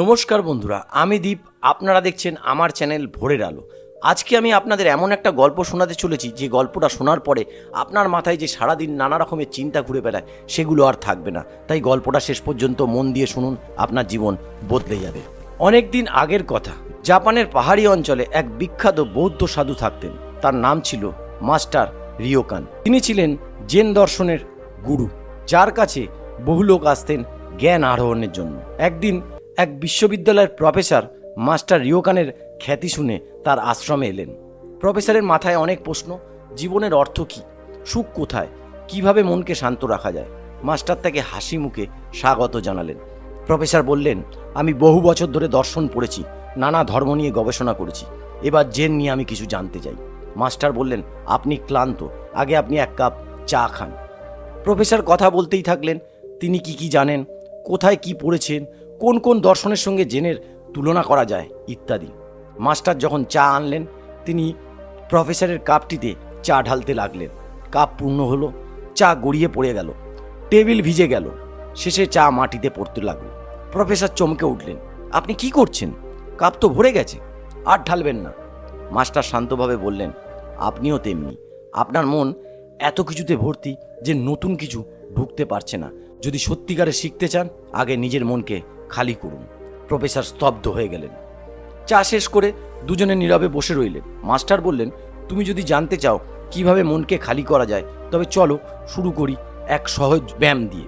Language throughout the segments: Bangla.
নমস্কার বন্ধুরা, আমি দীপ। আপনারা দেখছেন আমার চ্যানেল ভোরের আলো। আজকে আমি আপনাদের এমন একটা গল্প শোনাতে চলেছি, যে গল্পটা শোনার পরে আপনার মাথায় যে সারাদিন নানা রকমের চিন্তা ঘুরে বেড়ায়, সেগুলো আর থাকবে না। তাই গল্পটা শেষ পর্যন্ত মন দিয়ে শুনুন, আপনার জীবন বদলে যাবে। অনেক দিন আগের কথা, জাপানের পাহাড়ি অঞ্চলে এক বিখ্যাত বৌদ্ধ সাধু থাকতেন। তার নাম ছিল মাস্টার রিওকান। তিনি ছিলেন জেন দর্শনের গুরু, যার কাছে বহু লোক আসতেন জ্ঞান আরোহণের জন্য। একদিন এক বিশ্ববিদ্যালয়ের প্রফেসর মাস্টার রিওকানের খ্যাতি শুনে তার আশ্রমে এলেন। প্রফেসরের মাথায় অনেক প্রশ্ন, জীবনের অর্থ কী, সুখ কোথায়, কীভাবে মনকে শান্ত রাখা যায়? মাস্টার তাকে হাসি মুখে স্বাগত জানালেন। প্রফেসর বললেন, আমি বহু বছর ধরে দর্শন পড়েছি, নানা ধর্ম নিয়ে গবেষণা করেছি, এবার জেন নিয়ে আমি কিছু জানতে চাই। মাস্টার বললেন, আপনি ক্লান্ত, আগে আপনি এক কাপ চা খান। প্রফেসর কথা বলতেই থাকলেন, তিনি কি কি জানেন, কোথায় কি পড়েছেন কোন কোন দর্শনের সঙ্গে জেনের তুলনা করা যায় ইত্যাদি। মাস্টার যখন চা আনলেন, তিনি প্রফেসরের কাপটিতে চা ঢালতে লাগলেন। কাপ পূর্ণ হলো, চা গড়িয়ে পড়ে গেল, টেবিল ভিজে গেল, শেষে চা মাটিতে পড়তে লাগল। প্রফেসর চমকে উঠলেন, আপনি কি করছেন? কাপ তো ভরে গেছে, আর ঢালবেন না। মাস্টার শান্তভাবে বললেন, আপনিও তেমনি, আপনার মন এত কিছুতে ভর্তি যে নতুন কিছু ঢুকতে পারছে না। যদি সত্যিকারে শিখতে চান, আগে নিজের মনকে খালি করুন। প্রফেসর স্তব্ধ হয়ে গেলেন। চা শেষ করে দুজনে নীরবে বসে রইলেন। মাস্টার বললেন, তুমি যদি জানতে চাও কীভাবে মনকে খালি করা যায়, তবে চলো শুরু করি এক সহজ ব্যায়াম দিয়ে।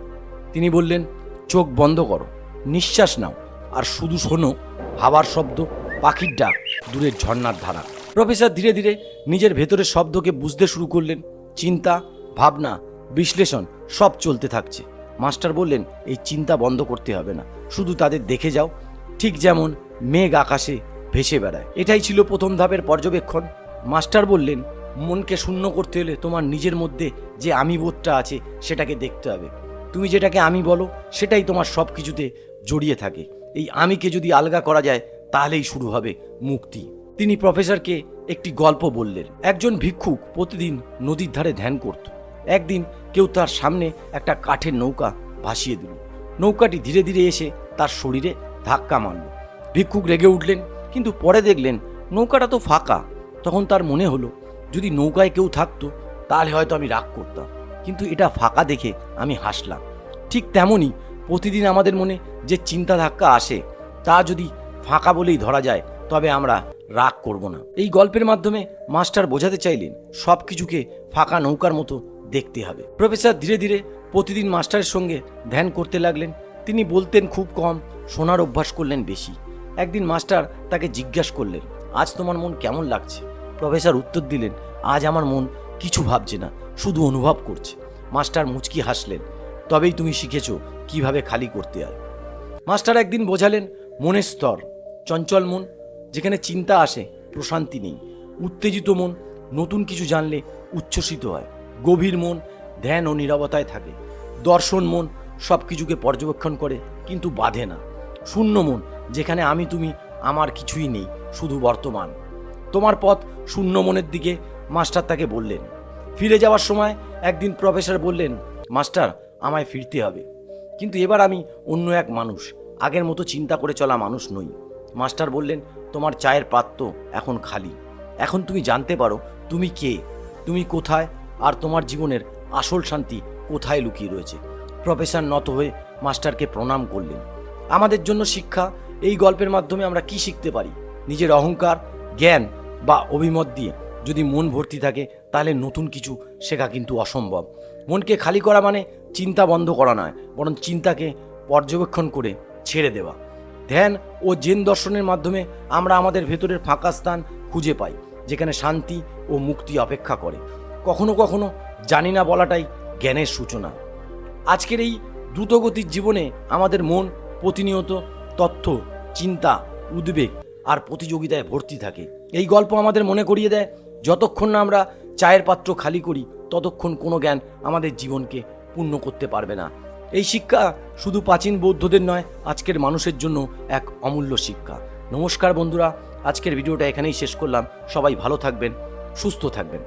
তিনি বললেন, চোখ বন্ধ করো, নিঃশ্বাস নাও, আর শুধু শোনো হাওয়ার শব্দ, পাখির ডাক, দূরের ঝর্ণার ধারা। প্রফেসর ধীরে ধীরে নিজের ভেতরের শব্দকে বুঝতে শুরু করলেন। চিন্তা, ভাবনা, বিশ্লেষণ সব চলতে থাকছে। মাস্টার বললেন, এই চিন্তা বন্ধ করতে হবে না। শুধু তাদের দেখে যাও। ঠিক যেমন মেঘ আকাশে ভেসে বেড়ায়। এটাই ছিল প্রথম ধাপের পর্যবেক্ষণ। মাস্টার বললেন, মনকে শূন্য করতে হলে তোমার নিজের মধ্যে যে আমি বোধটা আছে, সেটাকে দেখতে হবে। তুমি যেটাকে আমি বলো, সেটাই তোমার সব কিছুতে জড়িয়ে থাকে। এই আমিকে যদি আলগা করা যায়, তাহলেই শুরু হবে মুক্তি। তিনি প্রফেসরকে একটি গল্প বললেন। একজন ভিক্ষুক প্রতিদিন নদীর ধারে ধ্যান করত। একদিন কেউ তার সামনে একটা কাঠের নৌকা ভাসিয়ে দিল। নৌকাটি ধীরে ধীরে এসে তার শরীরে ধাক্কা মারল। ভিক্ষুক রেগে উঠলেন, কিন্তু পরে দেখলেন নৌকাটা তো ফাঁকা। তখন তার মনে হলো, যদি নৌকায় কেউ থাকতো, তাহলে হয়তো আমি রাগ করতাম। কিন্তু এটা ফাঁকা দেখে আমি হাসলাম। ঠিক তেমনই প্রতিদিন আমাদের মনে যে চিন্তা ধাক্কা আসে, তা যদি ফাঁকা বলেই ধরা যায়, তবে আমরা রাগ করব না। এই গল্পের মাধ্যমে মাস্টার বোঝাতে চাইলেন সব কিছুকে ফাঁকা নৌকার মতো দেখতে হবে। প্রফেসর ধীরে ধীরে প্রতিদিন মাস্টারের সঙ্গে ধ্যান করতে লাগলেন। তিনি বলতেন খুব কম, শোনার অভ্যাস করলেন বেশি। একদিন মাস্টার তাকে জিজ্ঞাসা করলেন, আজ তোমার মন কেমন লাগছে? প্রফেসর উত্তর দিলেন, আজ আমার মন কিছু ভাবছে না, শুধু অনুভব করছে। মাস্টার মুচকি হাসলেন, তবেই তুমি শিখেছো কীভাবে খালি করতে হয়। মাস্টার একদিন বোঝালেন, মনের স্তর, চঞ্চল মন, যেখানে চিন্তা আসে, প্রশান্তি নেই। উত্তেজিত মন, নতুন কিছু জানলে উচ্ছ্বসিত হয়। গভীর মন, ধ্যান ও নীরবতায় থাকে। দর্শন মন সব কিছুকে পর্যবেক্ষণ করে, কিন্তু বাধে না। শূন্য মন, যেখানে আমি, তুমি, আমার কিছুই নেই, শুধু বর্তমান। তোমার পথ শূন্য মনের দিকে মাস্টার তাকে বললেন। ফিরে যাওয়ার সময় একদিন প্রফেসর বললেন, মাস্টার, আমায় ফিরতে হবে। কিন্তু এবার আমি অন্য এক মানুষ, আগের মতো চিন্তা করে চলা মানুষ নই। মাস্টার বললেন, তোমার চায়ের পাত্র এখন খালি। এখন তুমি জানতে পারো, তুমি কে? তুমি কোথায়? আর তোমার জীবনের আসল শান্তি কোথায় লুকিয়ে রয়েছে? প্রফেসর নত হয়ে মাস্টারকে প্রণাম করলেন। আমাদের জন্য শিক্ষা, এই গল্পের মাধ্যমে আমরা কি শিখতে পারি? নিজের অহংকার, জ্ঞান বা অভিমত দিয়ে যদি মন ভর্তি থাকে, তাহলে নতুন কিছু শেখা কিন্তু অসম্ভব। মনকে খালি করা মানে চিন্তা বন্ধ করা নয়, বরং চিন্তাকে পর্যবেক্ষণ করে ছেড়ে দেওয়া। ধ্যান ও জেন দর্শনের মাধ্যমে আমরা আমাদের ভেতরের ফাঁকা স্থান খুঁজে পাই, যেখানে শান্তি ও মুক্তি অপেক্ষা করে। কখনো কখনো জানি না বলাটাই জ্ঞানের সূচনা। আজকের এই দ্রুতগতির জীবনে আমাদের মন প্রতিনিয়ত তথ্য, চিন্তা, উদ্বেগ আর প্রতিযোগিতায় ভর্তি থাকে। এই গল্প আমাদের মনে করিয়ে দেয়, যতক্ষণ না আমরা চায়ের পাত্র খালি করি, ততক্ষণ কোনো জ্ঞান আমাদের জীবনকে পূর্ণ করতে পারবে না। এই শিক্ষা শুধু প্রাচীন বৌদ্ধদের নয়, আজকের মানুষের জন্য এক অমূল্য শিক্ষা। নমস্কার বন্ধুরা, আজকের ভিডিওটা এখানেই শেষ করলাম। সবাই ভালো থাকবেন, সুস্থ থাকবেন।